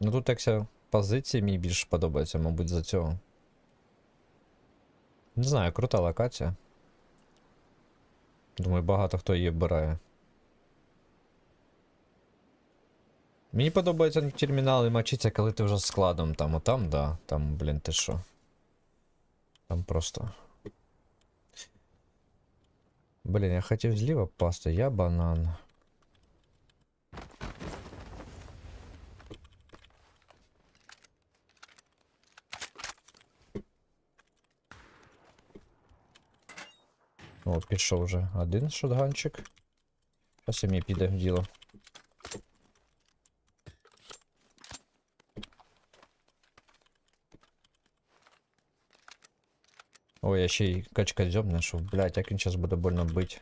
Ну тут якся позиції мені більш подобається, мабуть, за цього. Не знаю, крута локація. Думаю, багато хто її обирає. Мені подобається термінали мочиться, коли ти вже з складом там, отам, да. Там, блін, ти що. Там просто. Блін, я хотів зліва пасти, я банан. О, пішов вже один шотганчик. Зараз мені піде в діло. Ой, я ще й качка зьобне, що, блядь, як він зараз буде больно бить.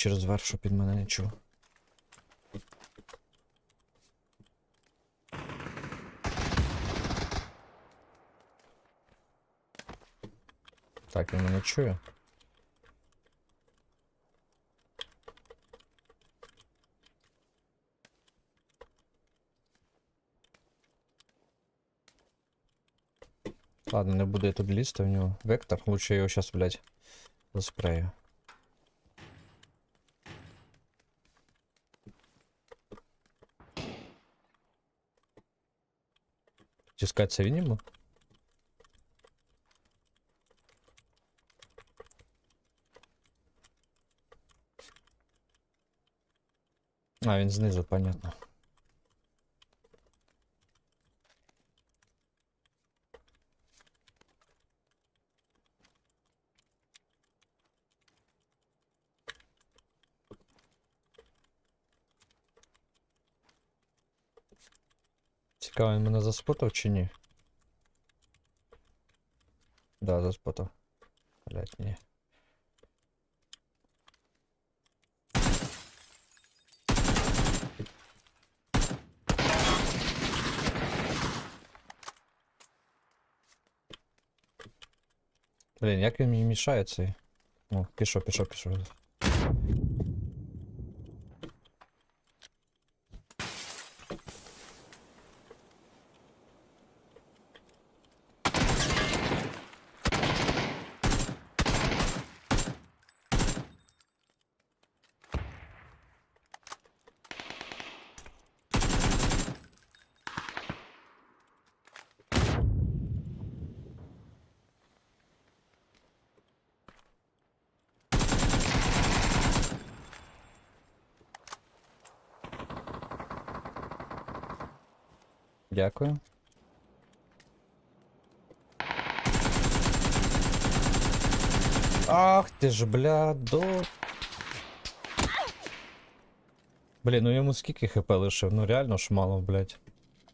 Через щоб він мене не чув. Так, він мене чує. Ладно, не буду я тут лізти в нього. Вектор, лучше його сейчас, блядь, заспрею. Тискаться він йому? А, він знизу, понятно. Цікаво, він мене заспотав чи ні? Да, заспотав. Блять, ні. Блін, як він мені мішає цей? О, пішов, пішов, пішов. Дякую. Ах ти ж, бля, до. Блін, ну йому скільки хп лишив? Ну реально ж мало, блядь.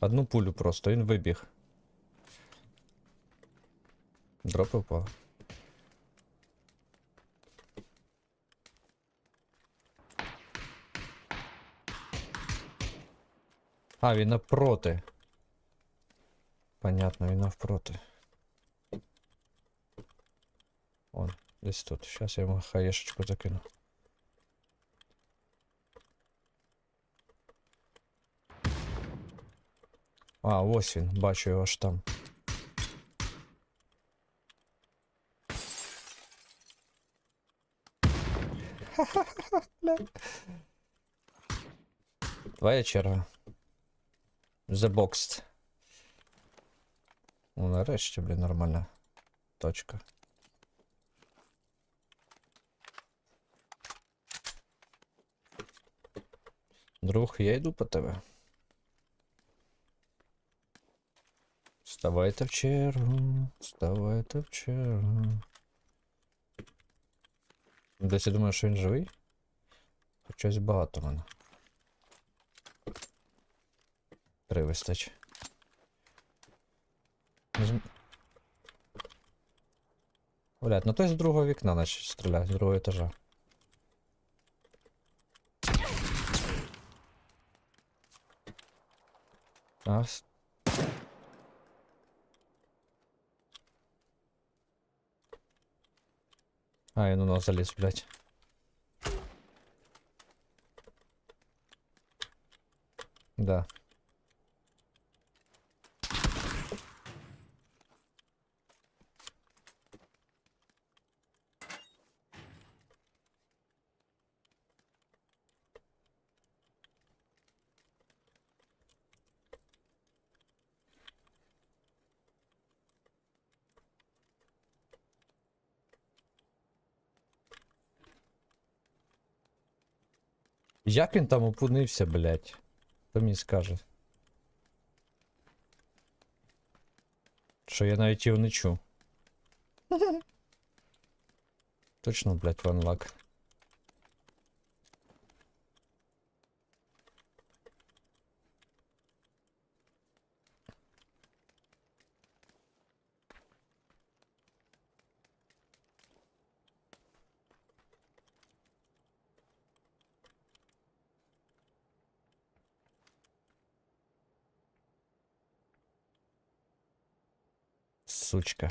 Одну пулю просто, він вибіг. Дроп упав. А, він навпроти. Понятно, він навпроти. Он, десь тут. Сейчас я йому хаєшечку закину. А, ось він, бачу його аж там. Бля. Твоя черга. The Boxed. Ну, нарешті, блін, нормальна точка. Друг, я йду по тебе. Вставайте в чергу, вставайте в чергу. Десь я думаю, що він живий? Щось багато в мене. Три вистачить. Блять, ну той з другого вікна наче стріляє, з другого етажа. А, с- А, він у нас заліз, блядь. Да. Як він там опинився, блядь? Хто мені скаже? Що я навіть його не чув. Точно, блядь, ванлак. Сучка.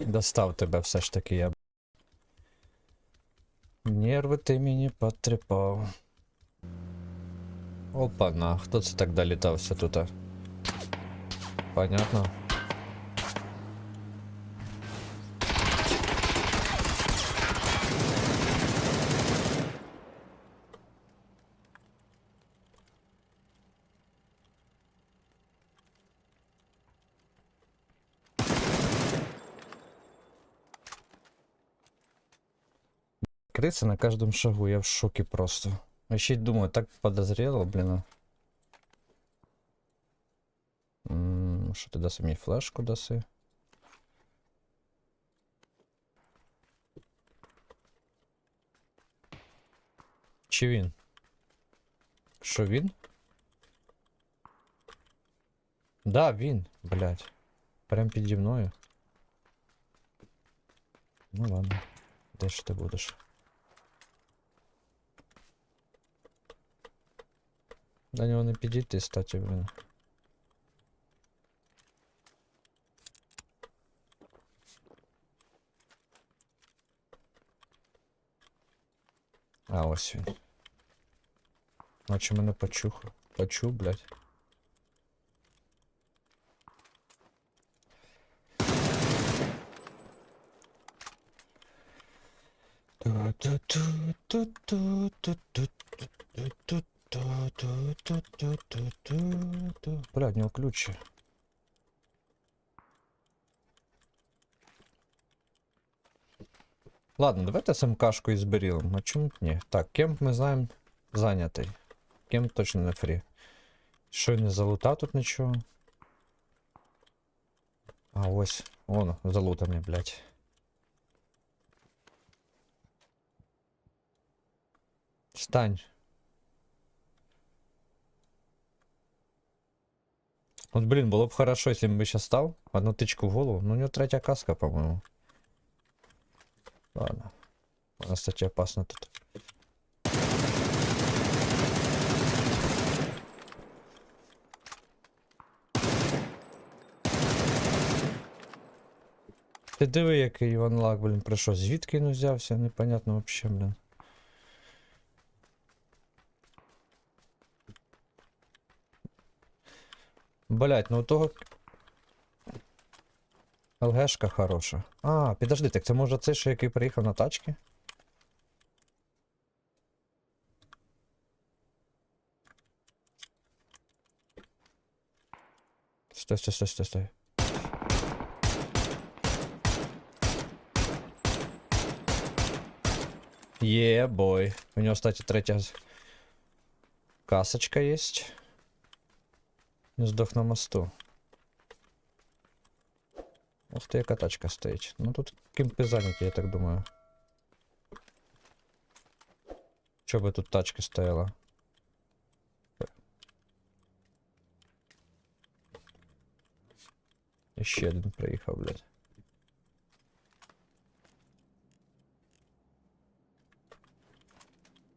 Достав тебе все ж таки я. Нерви ти мені потрепав. Опа-на, хто це так долітався тут? Понятно. Крыса на каждом шагу, я в шоке просто. А Еще и думаю, так подозрело, блин. а. М, Що ти даси мені флешку даси? Чи він? Що він? Да, він, блядь. Прям піді мною. Ну ладно. Де ж ти будеш? До нього не підійти, статі, блін. А, ось він. Наче мене почух. Почув, блядь. Ладно, давайте СМКшку із берілом. А чому б ні? Так, кемп ми знаємо зайнятий. Кемп точно не фрі. Що не залутав тут нічого? А ось, воно, залутаний, блядь. Встань. Вот, блин, было бы хорошо, если бы сейчас стал. Одну тычку в голову. Ну, у него третья каска, по-моему. Ладно. У нас, кстати, опасно тут. Ти диви, який Іван Лак, блін, прийшов. Звідки він взявся? Непонятно вообще, блін. Блять, ну у того. ЛГшка хороша. А, підожди, так це може цей, що який приїхав на тачки? Стой, стой, стой, стой, стой. Є, бой. У нього, кстати, третя касочка есть. Не здох на мосту. Ух ти, яка тачка стоїть. Ну тут кімпи зайняті, я так думаю. Що бы тут тачка стояла? Ще один проехал, блядь.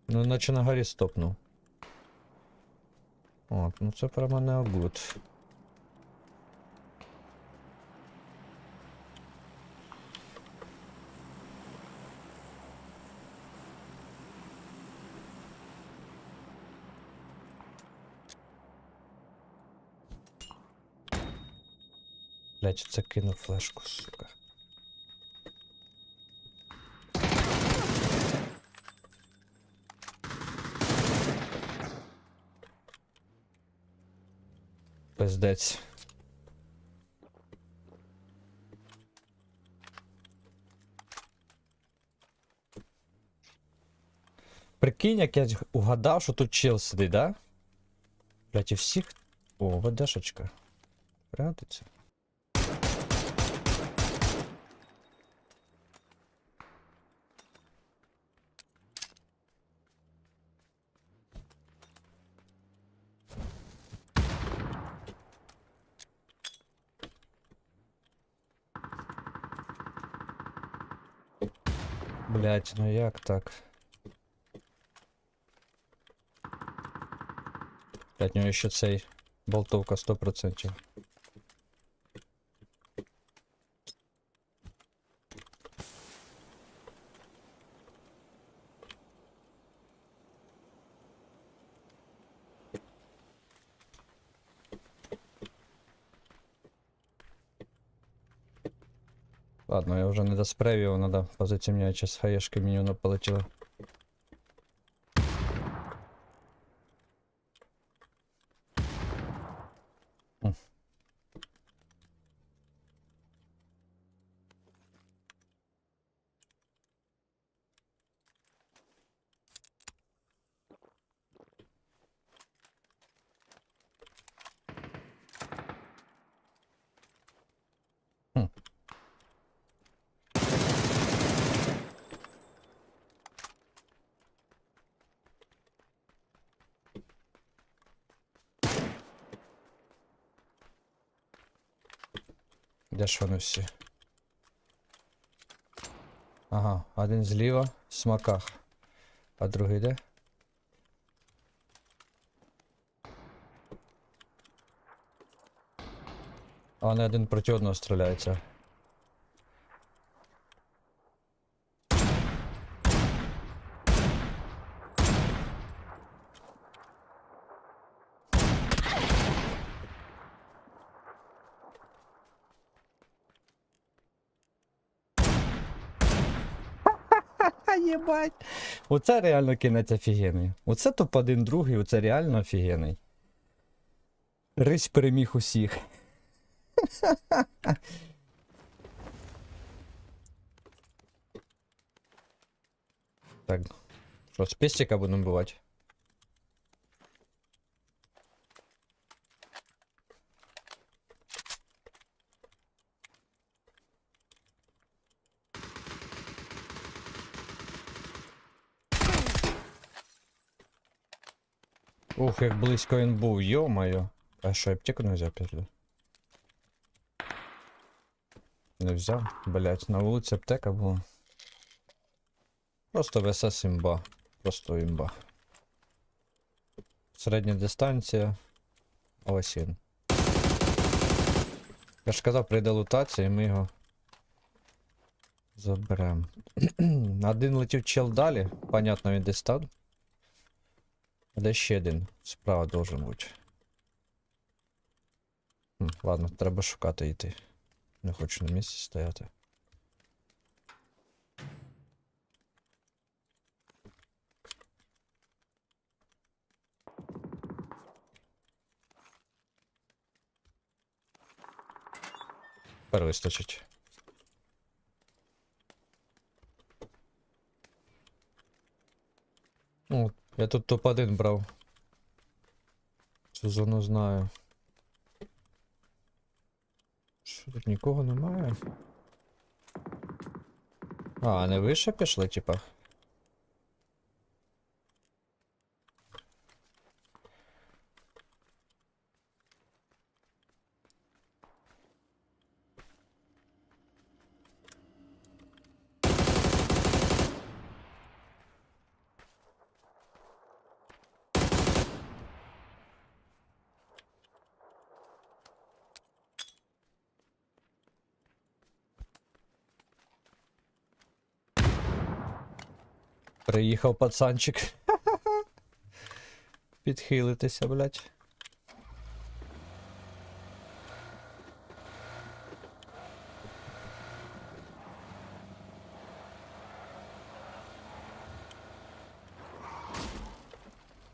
Ну, наче на горі стопнув. От, ну це про мене будет. Блять, це кинув флешку, сука. Пиздець. Прикинь, як я угадав, що тут чел сидить, да? Блять, і всіх. О, ВДшечка. Прятаться. Блять, ну як так? Блять, у нього ще цей болтовка 100%. Ладно, я вже не доспрев його, надо позицію міняти, зараз хаєшки мені Де ж вони всі? Ага, один зліва в смаках. А другий де? А вони один проти одного стріляються. Ха. Оце реально кінець офігенний. Оце топ-1 другий, оце реально офігенний. Рись переміг усіх. Так. Що, з пестика будемо бувати? Ух, як близько він був, йо-моє. А що, аптеку не взяв пізду? Не взяв? Блять, на вулиці аптека була. Просто ВСС імба. Просто імба. Середня дистанція. Ось він. Я ж казав, прийде лутація і ми його заберемо. Один летів чел далі, понятно, він десь там. Де ще один? Справа должен бути. Хм, ладно, треба шукати йти. Не хочу на місці стояти. Тепер вистачить. Ну, я тут топ-1 брав. Цю зону знаю. Що тут нікого немає? А, не вище пішли, типа. Приїхав пацанчик. Підхилитися, блядь.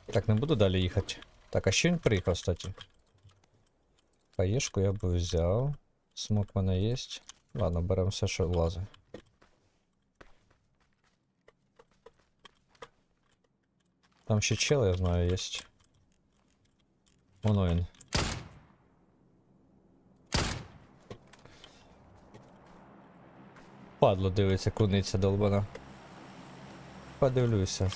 Так, не буду далі їхати. Так, а ще він приїхав, кстати. Хаєшку я би взяв. Смок в мене є. Ладно, беремо все, що влазить. Там ще чел, я знаю, є. Воно він. Падло дивиться, куниця долбана. Подивлюся.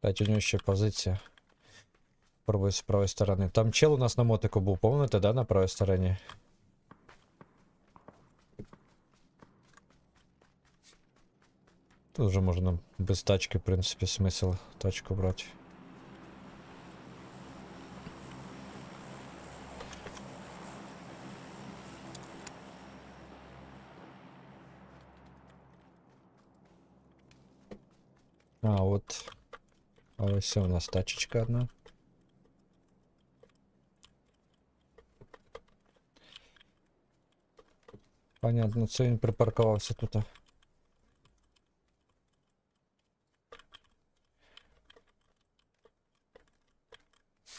П'ять у нього ще позиція. Пробую з правої сторони. Там чел у нас на мотику був, помните, да, на правій стороні? Тут вже можна без тачки, в принципі, смисл тачку брати. А, от. А ось у нас тачечка одна. Понятно, це він припаркувався тут.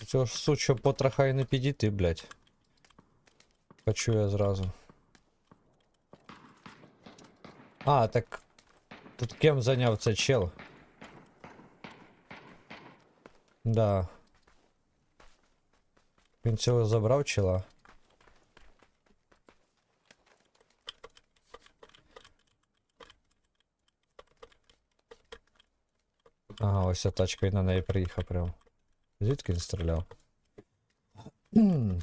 Цього ж сучого потроха і не підійти, блядь. Хочу я зразу. А, так. Тут кем зайняв це чел? Да. Він цього забрав чела. Ага, ось ця тачка і на неї приїхав прям. Звідки він стріляв? Кхм.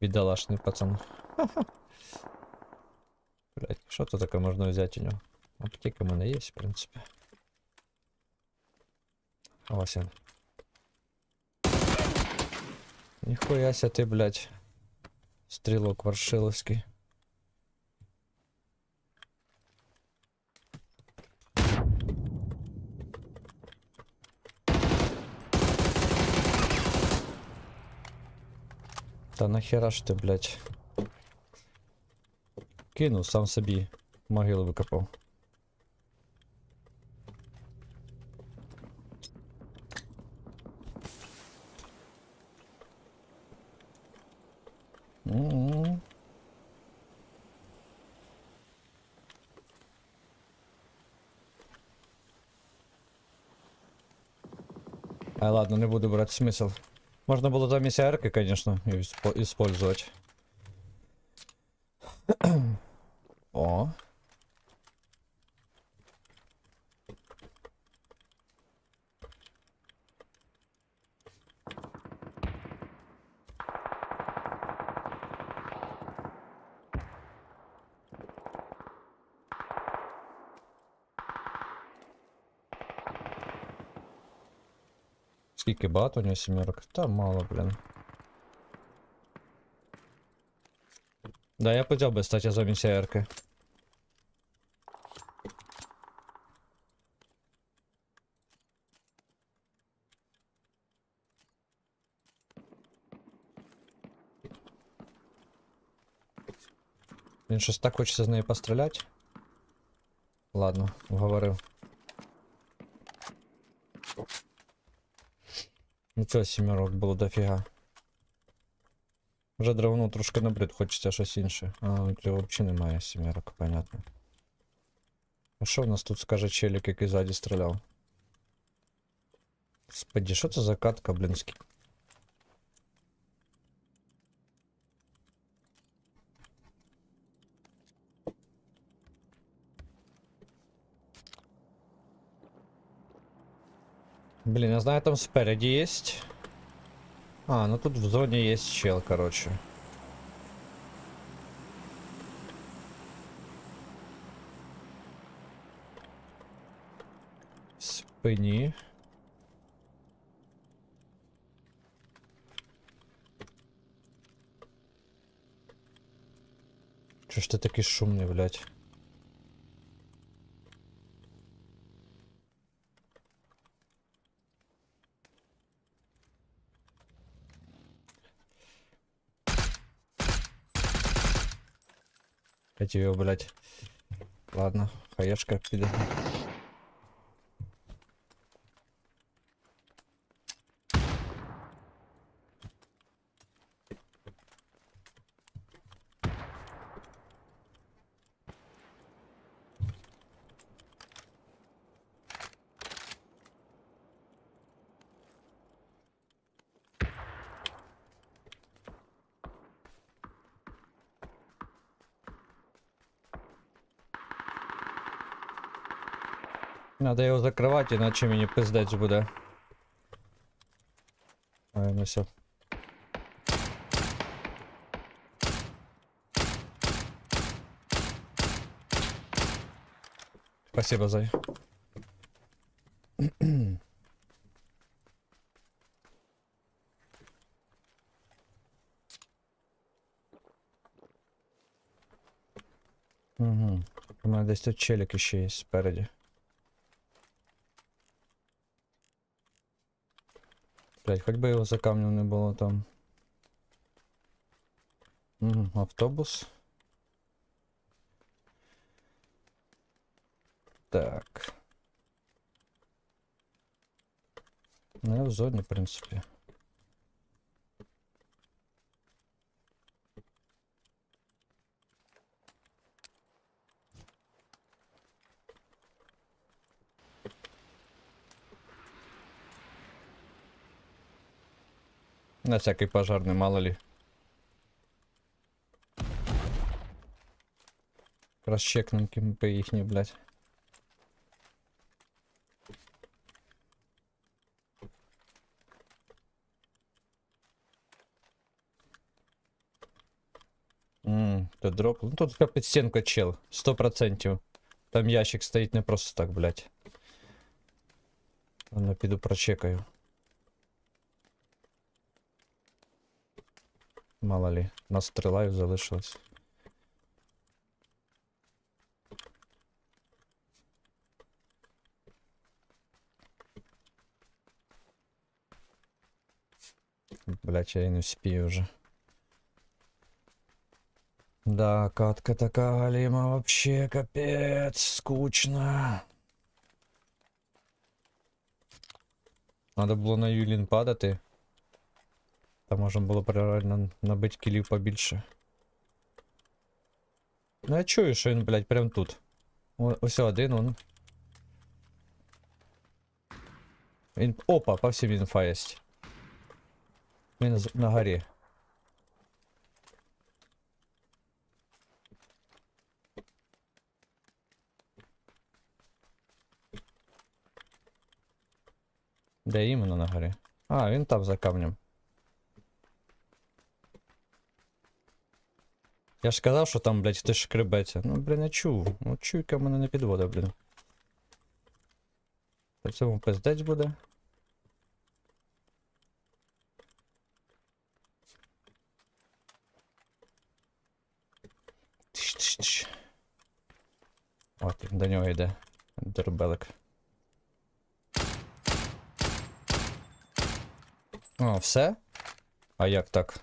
Бідолашний пацан. Блять, що тут таке можна взяти у нього? Аптека в мене є, в принципі. А ось він. Ніхуя ся ти, блядь. Стрілок Варшиловський. Та нахера ж ти, блядь. Кинув сам собі могилу викопав. А ладно, не буду брать смысл. Можно было замість арки, конечно, испо- использовать. О. Скільки багато у нього сімерок? Та мало, блін. Да, я подяв би стати замість арки. Він щось так хочеться з нею постріляти. Ладно, вговорив. Ну цього сімерок було дофіга. Вже дровно трошки набрид, хочеться щось інше. А, цього взагалі немає сімерок, понятно. А що в нас тут скаже челік, який ззаді стріляв? Господи, що це за катка, блін, скі... Блін, я знаю, там спереді є. А, ну тут в зоні є чел, короче. В спині. Чого ж ти такий шумний, блядь? Хотів його, блядь. Ладно, хаєшка піде. Надо його закривати, іначе мені пиздець буде. А, ну все. Спасибо, Зай. Угу. У мене десь тут челік ще є спереді. Блять, хоч би його за камнем не було там. Угу, автобус. Так. Ну, я в зоні, в принципі. На всякий пожарный, мало ли. Расчекнем КМП ихний, блядь. Ммм, тут дроп. Ну тут как стенка чел. Сто процентов. Там ящик стоит не просто так, блядь. Ладно, піду прочекаю. Мало ли, нас стрілають залишилось. Блять, я і не вспію вже. Да, катка така галіма вообще капець, скучно. Надо було на Юлін падати. Там можна було б реально набити кілів побільше. Ну я чую, що він, блядь, прям тут. О, ось один он. Він. Опа, по всім інфа єсть. Він з- на горі. Де іменно на горі? А, він там за камнем. Я ж казав, що там, блядь, хтось шкребеться. Ну, блін, я чув. Ну, чуйка мене не підводить, блін. По цьому пиздець буде. Тш-тш-тш. От, до нього йде. Дербелик. О, все? А як так?